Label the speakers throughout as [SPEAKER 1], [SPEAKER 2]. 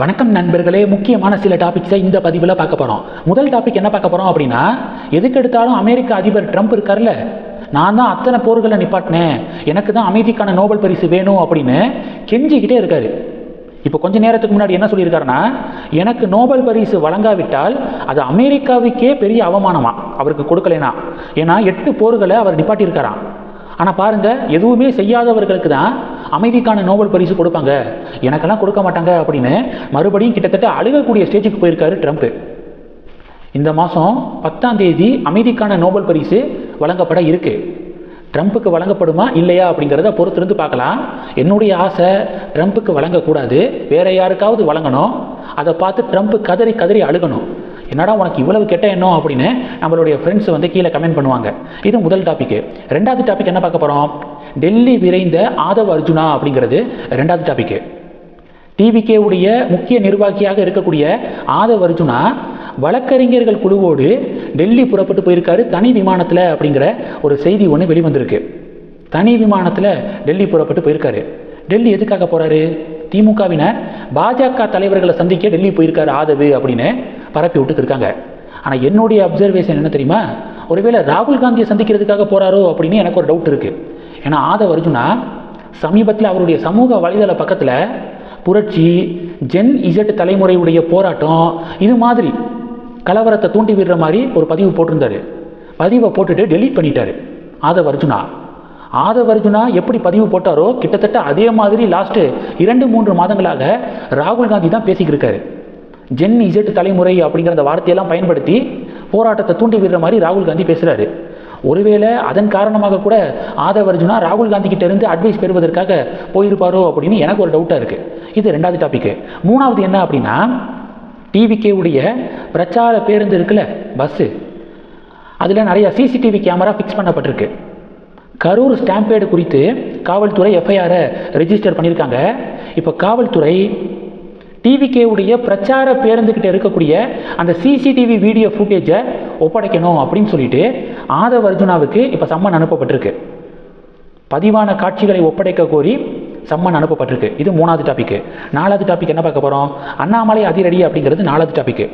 [SPEAKER 1] வணக்கம் நண்பர்களே முக்கியமான சில டாபிக்ஸை இந்த பதிவில் பார்க்க போகிறோம் முதல் டாபிக் என்ன பார்க்க போகிறோம் அப்படின்னா எதுக்கு எடுத்தாலும் அமெரிக்க அதிபர் ட்ரம்ப் இருக்கார்ல? நான் தான் அத்தனை போர்களை நிப்பாட்டினேன். எனக்கு தான் அமைதிக்கான நோபல் பரிசு வேணும் அப்படின்னு கெஞ்சிக்கிட்டே இருக்காரு. இப்போ கொஞ்ச நேரத்துக்கு முன்னாடி என்ன சொல்லியிருக்காருன்னா எனக்கு நோபல் பரிசு வழங்காவிட்டால் அது அமெரிக்காவுக்கே பெரிய அவமானமா அவருக்கு கொடுக்கலைனா ஏன்னா எட்டு போர்களை அவர் நிப்பாட்டியிருக்காராம். ஆனால் பாருங்கள் எதுவுமே செய்யாதவர்களுக்கு தான் அமைதிக்கான நோபல் பரிசு கொடுப்பாங்க. எனக்கெல்லாம் கொடுக்க மாட்டாங்க அப்படின்னு மறுபடியும் கிட்டத்தட்ட அழுகக்கூடிய ஸ்டேஜுக்கு போயிருக்காரு ட்ரம்ப் இந்த மாதம் பத்தாம் தேதி அமைதிக்கான நோபல் பரிசு வழங்கப்பட இருக்கு. ட்ரம்ப்புக்கு வழங்கப்படுமா இல்லையா அப்படிங்கிறத பொறுத்திருந்து பார்க்கலாம். என்னுடைய ஆசை ட்ரம்ப்புக்கு வழங்கக்கூடாது. வேற யாருக்காவது வழங்கணும். அதை பார்த்து ட்ரம்ப் கதறி கதறி அழுகணும். என்னடா உனக்கு இவ்வளவு கெட்ட எண்ணம் அப்படின்னு நம்மளுடைய ஃப்ரெண்ட்ஸ் வந்து கீழே கமெண்ட் பண்ணுவாங்க. இது முதல் டாபிக் ரெண்டாவது டாபிக் என்ன பார்க்க போகிறோம் டெல்லி விரைந்த ஆதவ் அர்ஜுனா அப்படிங்கிறது ரெண்டாவது டாபிக் டிவிகே உடைய முக்கிய நிர்வாகியாக இருக்கக்கூடிய ஆதவ் அர்ஜுனா வழக்கறிஞர்கள் குழுவோடு டெல்லி புறப்பட்டு போயிருக்காரு தனி விமானத்தில் அப்படிங்கிற ஒரு செய்தி ஒன்று வெளிவந்திருக்கு. தனி விமானத்தில் டெல்லி புறப்பட்டு போயிருக்காரு. டெல்லி எதுக்காக போகிறாரு திமுகவினர் பாஜக தலைவர்களை சந்திக்க டெல்லி போயிருக்காரு ஆதவு அப்படின்னு பரப்பி விட்டுட்டு இருக்காங்க ஆனால் என்னுடைய அப்சர்வேஷன் என்ன தெரியுமா? ஒருவேளை ராகுல் காந்தியை சந்திக்கிறதுக்காக போறாரோ அப்படின்னு எனக்கு ஒரு டவுட் இருக்குது ஏன்னா ஆதவ் அர்ஜுனா சமீபத்தில் அவருடைய சமூக வலைதள பக்கத்தில் புரட்சி ஜென் இசட் தலைமுறையுடைய போராட்டம் இது மாதிரி கலவரத்தை தூண்டி விடுற மாதிரி ஒரு பதிவு போட்டிருந்தாரு. பதிவை போட்டுட்டு டெலீட் பண்ணிட்டாரு ஆத அர்ஜுனா. ஆத அர்ஜுனா எப்படி பதிவு போட்டாரோ கிட்டத்தட்ட அதே மாதிரி லாஸ்ட்டு இரண்டு மூன்று மாதங்களாக ராகுல் காந்தி தான் பேசிக்கிருக்காரு. ஜென் இசட் தலைமுறை அப்படிங்கிற அந்த வார்த்தையெல்லாம் பயன்படுத்தி போராட்டத்தை தூண்டி விடுற மாதிரி ராகுல் காந்தி பேசுகிறாரு ஒருவேளை அதன் காரணமாக கூட ஆதவ அர்ஜுனா ராகுல் காந்தி கிட்ட இருந்து அட்வைஸ் பெறுவதற்காக போயிருப்பாரோ அப்படின்னு எனக்கு ஒரு டவுட்டாக இருக்குது இது ரெண்டாவது டாபிக்கு மூணாவது என்ன அப்படின்னா டிவிகே உடைய பிரச்சார பேருந்து இருக்குல்ல பஸ்ஸு அதில் நிறைய சிசிடிவி கேமரா ஃபிக்ஸ் பண்ணப்பட்டிருக்கு. கரூர் ஸ்டாம்பேடு குறித்து காவல்துறை எஃப்ஐஆரை ரெஜிஸ்டர் பண்ணியிருக்காங்க இப்போ காவல்துறை டிவிகே உடைய பிரச்சார பேருந்துக்கிட்ட இருக்கக்கூடிய அந்த சிசிடிவி வீடியோ ஃபுட்டேஜை ஒப்படைக்கணும் அப்படின்னு சொல்லிட்டு ஆதவ அர்ஜுனாவுக்கு இப்போ சம்மன் அனுப்பப்பட்டிருக்கு. பதிவான காட்சிகளை ஒப்படைக்க கோரி சம்மன் அனுப்பப்பட்டிருக்கு. இது மூணாவது டாபிக் நாலாவது டாபிக் என்ன பார்க்க போகிறோம் அண்ணாமலை அதிரடி அப்படிங்கிறது நாலாவது டாபிக்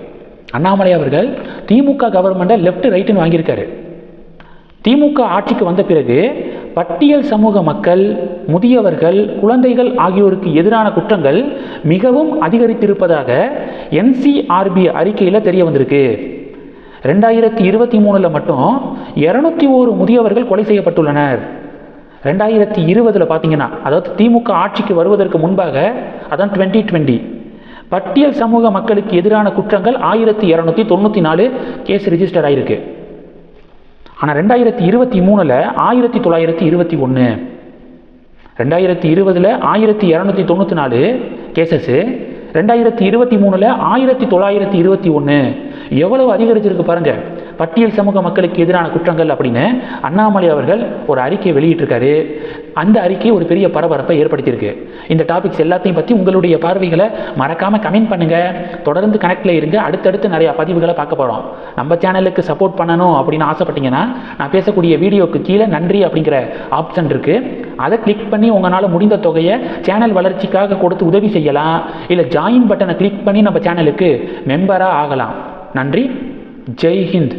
[SPEAKER 1] அண்ணாமலை அவர்கள் திமுக கவர்மெண்ட்டை லெஃப்ட் ரைட்டுன்னு வாங்கியிருக்காரு. திமுக ஆட்சிக்கு வந்த பிறகு பட்டியல் சமூக மக்கள் முதியவர்கள் குழந்தைகள் ஆகியோருக்கு எதிரான குற்றங்கள் மிகவும் அதிகரித்திருப்பதாக என்சிஆர்பி அறிக்கையில் தெரிய வந்திருக்கு. ரெண்டாயிரத்தி இருபத்தி மூணில் மட்டும் இரநூத்தி ஓரு முதியவர்கள் கொலை செய்யப்பட்டுள்ளனர். ரெண்டாயிரத்தி இருபதில் பார்த்தீங்கன்னா அதாவது திமுக ஆட்சிக்கு வருவதற்கு முன்பாக அதான் டுவெண்ட்டி டுவெண்ட்டி பட்டியல் சமூக மக்களுக்கு எதிரான குற்றங்கள் ஆயிரத்தி இரநூத்தி தொண்ணூற்றி நாலு கேஸ் ரிஜிஸ்டர் ஆகிருக்கு ஆனால் ரெண்டாயிரத்தி இருபத்தி மூணில் ஆயிரத்தி தொள்ளாயிரத்தி இருபத்தி ஒன்று ரெண்டாயிரத்தி இருபதில் ஆயிரத்தி இரநூத்தி தொண்ணூற்றி நாலு கேசஸ்ஸு ரெண்டாயிரத்தி இருபத்தி மூணில் ஆயிரத்தி தொள்ளாயிரத்தி இருபத்தி ஒன்று எவ்வளவு அதிகரிச்சிருக்கு பாருங்கள் பட்டியல் சமூக மக்களுக்கு எதிரான குற்றங்கள் அப்படின்னு அண்ணாமலை அவர்கள் ஒரு அறிக்கையை வெளியிட்டிருக்காரு. அந்த அறிக்கை ஒரு பெரிய பரபரப்பை ஏற்படுத்தியிருக்கு. இந்த டாபிக்ஸ் எல்லாத்தையும் பற்றி உங்களுடைய பார்வைகளை மறக்காமல் கமெண்ட் பண்ணுங்கள் தொடர்ந்து கனெக்டில் இருங்க. அடுத்தடுத்து நிறைய பதிவுகளை பார்க்க போகிறோம் நம்ம சேனலுக்கு சப்போர்ட் பண்ணணும் அப்படின்னு ஆசைப்பட்டீங்கன்னா நான் பேசக்கூடிய வீடியோக்கு கீழே நன்றி அப்படிங்கிற ஆப்ஷன் இருக்குது அதை கிளிக் பண்ணி உங்களால் முடிந்த தொகையை சேனல் வளர்ச்சிக்காக கொடுத்து உதவி செய்யலாம். இல்லை ஜாயின் பட்டனை கிளிக் பண்ணி நம்ம சேனலுக்கு மெம்பராக ஆகலாம். நன்றி. ஜெய் ஹிந்த்.